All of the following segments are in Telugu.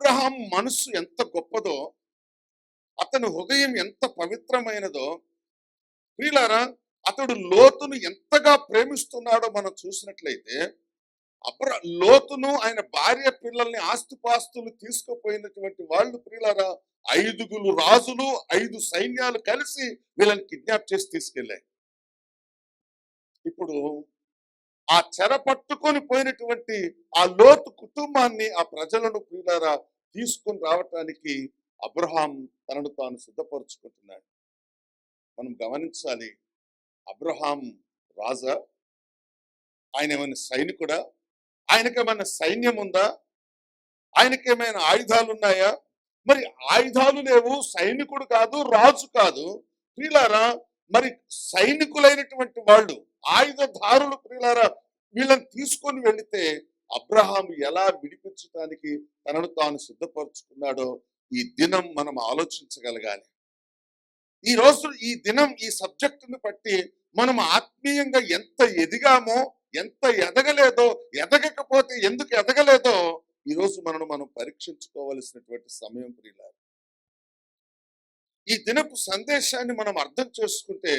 మనసు ఎంత గొప్పదో అతని హృదయం ఎంత పవిత్రమైనదో ప్రియులారా అతడు లోతును ఎంతగా ప్రేమిస్తున్నాడో మనం చూసినట్లయితే అబ్ర లోతును ఆయన భార్య పిల్లల్ని ఆస్తుపాస్తులు తీసుకుపోయినటువంటి వాళ్ళు ప్రియులారా ఐదుగురు రాజులు ఐదు సైన్యాలు కలిసి వీళ్ళని కిడ్నాప్ చేసి తీసుకెళ్ళాయి ఇప్పుడు ఆ చెర పట్టుకొని పోయినటువంటి ఆ లోతు కుటుంబాన్ని ఆ ప్రజలను ప్రియులారా తీసుకొని రావటానికి అబ్రహాం తనను తాను సిద్ధపరుచుకుంటున్నాడు. మనం గమనించాలి అబ్రహాం రాజా ఆయన ఏమైనా సైనికుడా? ఆయనకేమైనా సైన్యం ఉందా ఆయనకేమైనా ఆయుధాలు ఉన్నాయా మరి ఆయుధాలు లేవు సైనికుడు కాదు రాజు కాదు. ప్రియులారా మరి సైనికులైనటువంటి వాళ్ళు ఆయుధదారులు ప్రియులారా వీళ్ళని తీసుకొని వెళితే అబ్రహాం ఎలా విడిపించడానికి తనను తాను సిద్ధపరుచుకున్నాడో ఈ దినం మనం ఆలోచించగలగాలి. ఈ రోజు ఈ దినం ఈ సబ్జెక్టును బట్టి మనం ఆత్మీయంగా ఎంత ఎదిగామో ఎంత ఎదగలేదో ఎదగకపోతే ఎందుకు ఎదగలేదో ఈ రోజు మనం మనం పరీక్షించుకోవలసినటువంటి సమయం ప్రియులారు. ఈ దినపు సందేశాన్ని మనం అర్థం చేసుకుంటే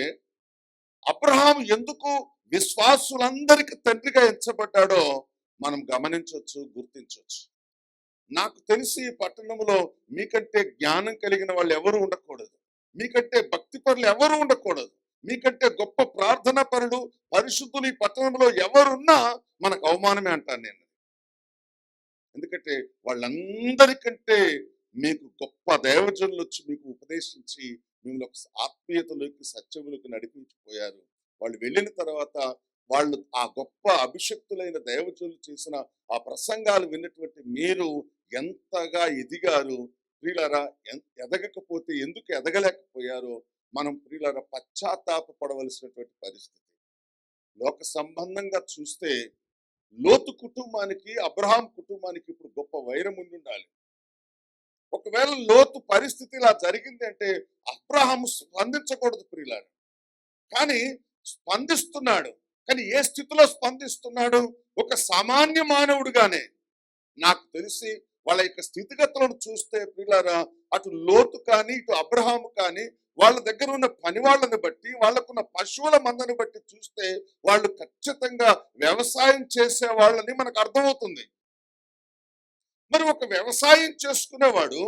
అబ్రహాం ఎందుకు విశ్వాసులందరికి తండ్రిగా ఎంచబడ్డాడో మనం గమనించవచ్చు గుర్తించవచ్చు. నాకు తెలిసి ఈ పట్టణంలో మీకంటే జ్ఞానం కలిగిన వాళ్ళు ఎవరు ఉండకూడదు. మీకంటే భక్తి పరులు ఎవరు ఉండకూడదు. మీకంటే గొప్ప ప్రార్థన పరులు పరిశుద్ధులు ఈ పట్టణంలో ఎవరున్నా మనకు అవమానమే అంటాను నేను. ఎందుకంటే వాళ్ళందరికంటే మీకు గొప్ప దైవజనులు వచ్చి మీకు ఉపదేశించి మిమ్మల్ని ఒక ఆత్మీయతలోకి సత్యములకు నడిపించిపోయారు. వాళ్ళు వెళ్ళిన తర్వాత వాళ్ళు ఆ గొప్ప అభిషక్తులైన దైవజనులు చేసిన ఆ ప్రసంగాలు విన్నటువంటి మీరు ఎంతగా ఎదిగారు. ప్రియులరా ఎదగకపోతే ఎందుకు ఎదగలేకపోయారో మనం ప్రియులారా పశ్చాత్తాప పడవలసినటువంటి పరిస్థితి. లోక సంబంధంగా చూస్తే లోతు కుటుంబానికి అబ్రహాం కుటుంబానికి ఇప్పుడు గొప్ప వైరం ఉండి ఉండాలి. ఒకవేళ లోతు పరిస్థితి ఇలా జరిగింది అంటే అబ్రహాము స్పందించకూడదు ప్రియులారా. కానీ స్పందిస్తున్నాడు. కానీ ఏ స్థితిలో స్పందిస్తున్నాడు? ఒక సామాన్య మానవుడుగానే. నాకు తెలిసి వాళ్ళ యొక్క స్థితిగతులను చూస్తే ప్రియులారా అటు లోతు కానీ ఇటు అబ్రహాము కానీ వాళ్ళ దగ్గర ఉన్న పని వాళ్ళని బట్టి వాళ్ళకున్న పశువుల మందని బట్టి చూస్తే వాళ్ళు ఖచ్చితంగా వ్యవసాయం చేసే వాళ్ళని మనకు అర్థమవుతుంది. మరి ఒక వ్యవసాయం చేసుకునేవాడు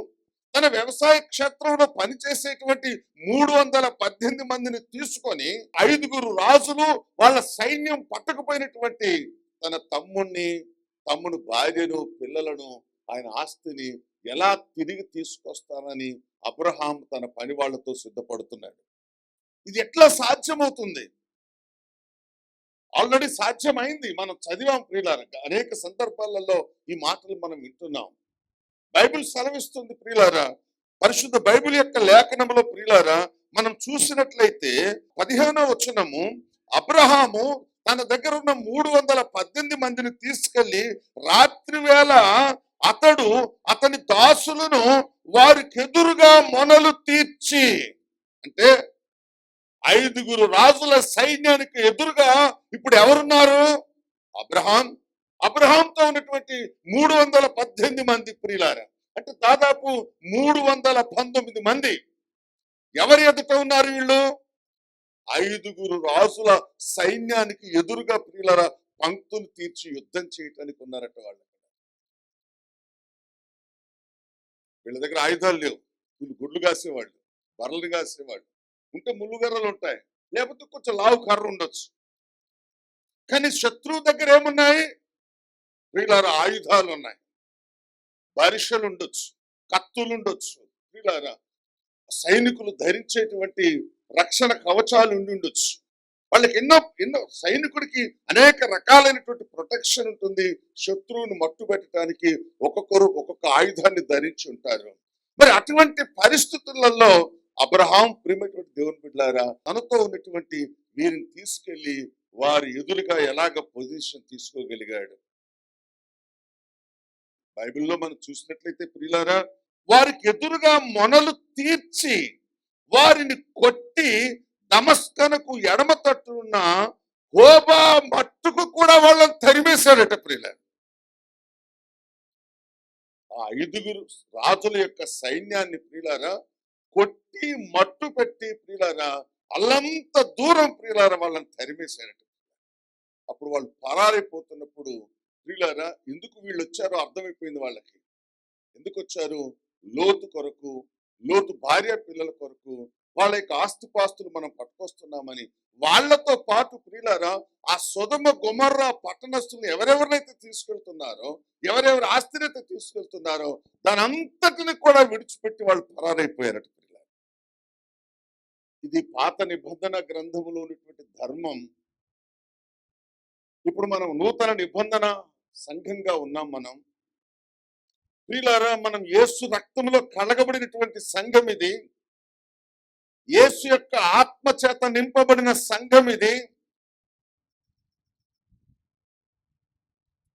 తన వ్యవసాయ క్షేత్రంలో పనిచేసేటువంటి మూడు వందల పద్దెనిమిది మందిని తీసుకొని ఐదుగురు రాజులు వాళ్ళ సైన్యం పట్టకపోయినటువంటి తన తమ్ముణ్ణి తమ్ముడు భార్యను పిల్లలను ఆయన ఆస్తిని ఎలా తిరిగి తీసుకొస్తానని అబ్రహాం తన పని వాళ్ళతో సిద్ధపడుతున్నాడు. ఇది ఎట్లా సాధ్యమవుతుంది? ఆల్రెడీ సాధ్యమైంది. మనం చదివాం ప్రియులారా అనేక సందర్భాలలో ఈ మాటలు మనం వింటున్నాం. బైబిల్ సెలవిస్తుంది ప్రియులారా పరిశుద్ధ బైబిల్ యొక్క లేఖనంలో ప్రియులారా మనం చూసినట్లయితే పదిహేనో వచనము అబ్రహాము తన దగ్గర ఉన్న మూడు వందల పద్దెనిమిది మందిని తీసుకెళ్ళి రాత్రి వేళ అతడు అతని దాసులను వారికెదురుగా మొనలు తీర్చి అంటే ఐదుగురు రాజుల సైన్యానికి ఎదురుగా ఇప్పుడు ఎవరున్నారు? అబ్రహాం. అబ్రహాంతో ఉన్నటువంటి మూడు వందల పద్దెనిమిది మంది ప్రియులార అంటే దాదాపు మూడు వందల పంతొమ్మిది మంది. ఎవరి ఎదుట ఉన్నారు వీళ్ళు? ఐదుగురు రాజుల సైన్యానికి ఎదురుగా ప్రియులరా పంక్తులు తీర్చి యుద్ధం చేయటానికి ఉన్నారట వాళ్ళు. వీళ్ళ దగ్గర ఆయుధాలు లేవు. వీళ్ళు గుడ్లు కాసేవాళ్ళు బర్రెలు కాసేవాళ్ళు. ఉంటే ముళ్ళుగర్రలు ఉంటాయి లేకపోతే కొంచెం లావు కర్ర ఉండొచ్చు కానీ శత్రువు దగ్గర ఏమున్నాయి? వీళ్ళ ఆయుధాలు ఉన్నాయి బరిషలు ఉండొచ్చు కత్తులు ఉండొచ్చు వీళ్ళ సైనికులు ధరించేటువంటి రక్షణ కవచాలు ఉండి ఉండొచ్చు వాళ్ళకి ఎన్నో ఎన్నో సైనికుడికి అనేక రకాలైనటువంటి ప్రొటెక్షన్ ఉంటుంది. శత్రువును మట్టు పెట్టడానికి ఒక్కొక్కరు ఒక్కొక్క ఆయుధాన్ని ధరించి ఉంటారు. మరి అటువంటి పరిస్థితులలో అబ్రహాం ప్రియమైనటువంటి దేవుని బిడ్డారా తనతో ఉన్నటువంటి వీరిని తీసుకెళ్ళి వారి ఎదురుగా ఎలాగ పొజిషన్ తీసుకోగలిగాడు? బైబిల్లో మనం చూసినట్లయితే ప్రియులారా వారికి ఎదురుగా మొనలు తీర్చి వారిని కొట్టి నమస్కనకు ఎడమ తట్టున్న హోబా మట్టుకు కూడా వాళ్ళని తరిమేశాడట ప్రియుల ఆ ఐదుగురు రాజుల యొక్క సైన్యాన్ని ప్రియులారా కొట్టి మట్టు పెట్టి ప్రియులారా అల్లంత దూరం ప్రియులారా వాళ్ళని తరిమేశారట. అప్పుడు వాళ్ళు పరారైపోతున్నప్పుడు ప్రియులారా ఎందుకు వీళ్ళు వచ్చారో అర్థమైపోయింది వాళ్ళకి. ఎందుకు వచ్చారు లోతు కొరకు లోతు భార్య పిల్లల కొరకు వాళ్ళ యొక్క ఆస్తిపాస్తులు మనం పట్టుకొస్తున్నామని. వాళ్ళతో పాటు ప్రియులారా ఆ సొదమ గుమర్రా పట్టణస్తులు ఎవరెవరినైతే తీసుకెళ్తున్నారో ఎవరెవరి ఆస్తినైతే తీసుకెళ్తున్నారో దాని అంతటిని కూడా విడిచిపెట్టి వాళ్ళు పరారైపోయారట ఇది పాత నిబంధన గ్రంథములో ఉన్నటువంటి ధర్మం. ఇప్పుడు మనం నూతన నిబంధన సంఘంగా ఉన్నాం మనం. ప్రియులారా మనం యేసు రక్తంలో కలగబడినటువంటి సంఘం ఇది. యేసు యొక్క ఆత్మ చేత నింపబడిన సంఘం ఇది.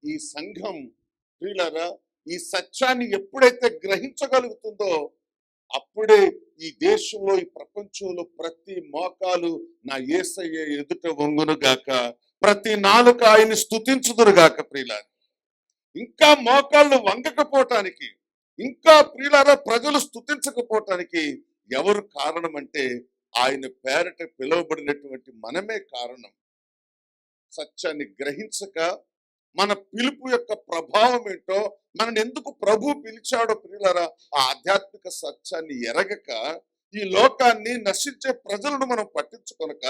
ఈ సంఘం ప్రియులారా ఈ సత్యాన్ని ఎప్పుడైతే గ్రహించగలుగుతుందో అప్పుడే ఈ దేశంలో ఈ ప్రపంచంలో ప్రతి మోకాలు నా ఏసయ్య ఎదుట వంగును గాక ప్రతి నాలుక ఆయన స్థుతించుదురు గాక ప్రియులారా. ఇంకా మోకాళ్ళు వంగకపోవటానికి ఇంకా ప్రియులారా ప్రజలు స్థుతించకపోవటానికి ఎవరు కారణం అంటే ఆయన పేరట పిలువబడినటువంటి మనమే కారణం. సత్యాన్ని గ్రహించక మన పిలుపు యొక్క ప్రభావం ఏంటో మనని ఎందుకు ప్రభు పిలిచాడో పిల్లరా ఆ ఆధ్యాత్మిక సత్యాన్ని ఎరగక ఈ లోకాన్ని నశించే ప్రజలను మనం పట్టించుకొనక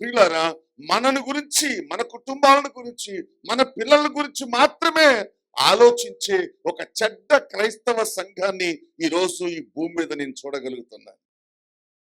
ప్రియులారా మనను గురించి మన కుటుంబాలను గురించి మన పిల్లల గురించి మాత్రమే ఆలోచించే ఒక చెడ్డ క్రైస్తవ సంఘాన్ని ఈ రోజు ఈ భూమి మీద నేను చూడగలుగుతున్నాను.